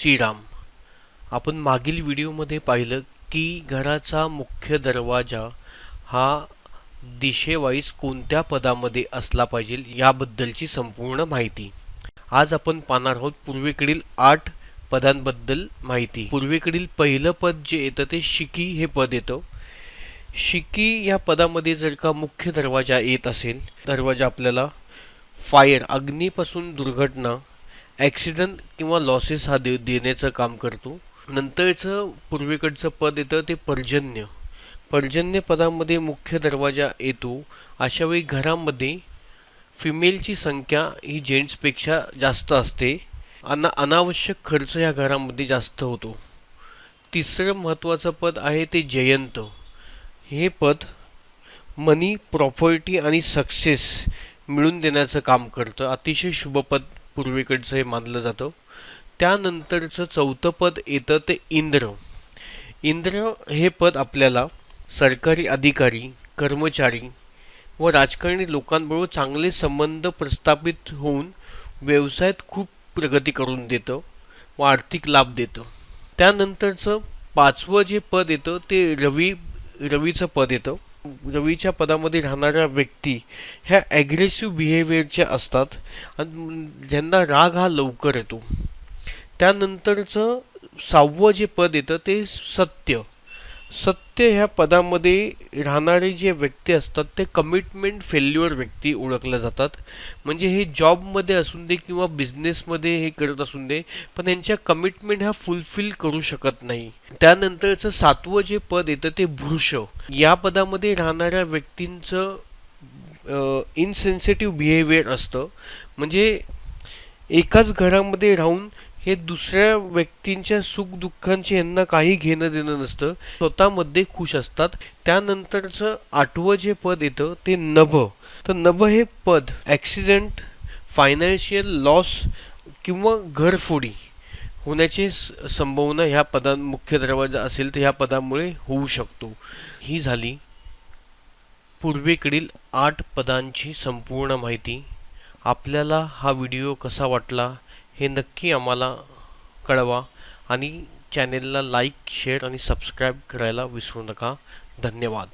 श्रीराम आपण मागील व्हिडिओमध्ये पाहिलं की घराचा मुख्य दरवाजा हा दिशेवाईज कोणत्या पदामध्ये असला पाहिजे याबद्दलची संपूर्ण माहिती. आज आपण पाहणार आहोत पूर्वेकडील आठ पदांबद्दल माहिती. पूर्वेकडील पहिलं पद जे येतं ते शिकी हे पद येतं. शिकी या पदामध्ये जर का मुख्य दरवाजा येत असेल दरवाजा आपल्याला फायर अग्नीपासून दुर्घटना ॲक्सिडंट किंवा लॉसेस हा दे देण्याचं काम करतो. नंतरचं पूर्वेकडचं पद येतं ते पर्जन्य. पर्जन्य पदामध्ये मुख्य दरवाजा येतो. अशा वेळी घरामध्ये फिमेलची संख्या ही जेंट्सपेक्षा जास्त असते. अना अनावश्यक खर्च या घरामध्ये जास्त होतो. तिसरं महत्त्वाचं पद आहे ते जयंत. हे पद मनी प्रॉपर्टी आणि सक्सेस मिळून देण्याचं काम करतं. अतिशय शुभपद पूर्वेकडचं हे मानलं जातं. त्यानंतरचं चौथं पद येतं ते इंद्र. इंद्र हे पद आपल्याला सरकारी अधिकारी कर्मचारी व राजकारणी लोकांबरोबर चांगले संबंध प्रस्थापित होऊन व्यवसायात खूप प्रगती करून देतं व आर्थिक लाभ देतं. त्यानंतरचं पाचवं जे पद येतं ते रवी रवीचं पद येतं. रवीच्या पदामध्ये राहणाऱ्या व्यक्ती ह्या ॲग्रेसिव्ह बिहेवियरच्या असतात. आणि ज्यांना राग हा लवकर येतो. त्यानंतरचं सहावं जे पद येतं ते सत्य. सत्य ह्या पदामध्ये राहणारे जे व्यक्ती असतात ते कमिटमेंट फेल्युअर व्यक्ती ओळखल्या जातात. म्हणजे हे जॉबमध्ये असून दे किंवा बिझनेसमध्ये हे करत असून दे पण यांच्या कमिटमेंट ह्या फुलफिल करू शकत नाही. त्यानंतरचं सातवं जे पद येतं ते भृश या पदामध्ये राहणाऱ्या व्यक्तींचं इनसेन्सिटिव्ह बिहेवियर असतं. म्हणजे एकाच घरामध्ये राहून हे दुसऱ्या व्यक्तींच्या सुखदुःखांचे यांना काही घेणं देणं नसतं. स्वतःमध्ये खुश असतात. त्यानंतरचं आठवं जे पद येतं ते नभ. तर नभ हे पद ॲक्सिडेंट फायनान्शियल लॉस किंवा घरफोडी होण्याची संभावना ह्या पदा मुख्य दरवाजा असेल तर ह्या पदामुळे होऊ शकतो. ही झाली पूर्वेकडील आठ पदांची संपूर्ण माहिती. आपल्याला हा व्हिडिओ कसा वाटला? हे नक्की आम्हाला कळवा आणि चॅनेलला लाईक शेअर आणि सबस्क्राईब करायला विसरू नका. धन्यवाद.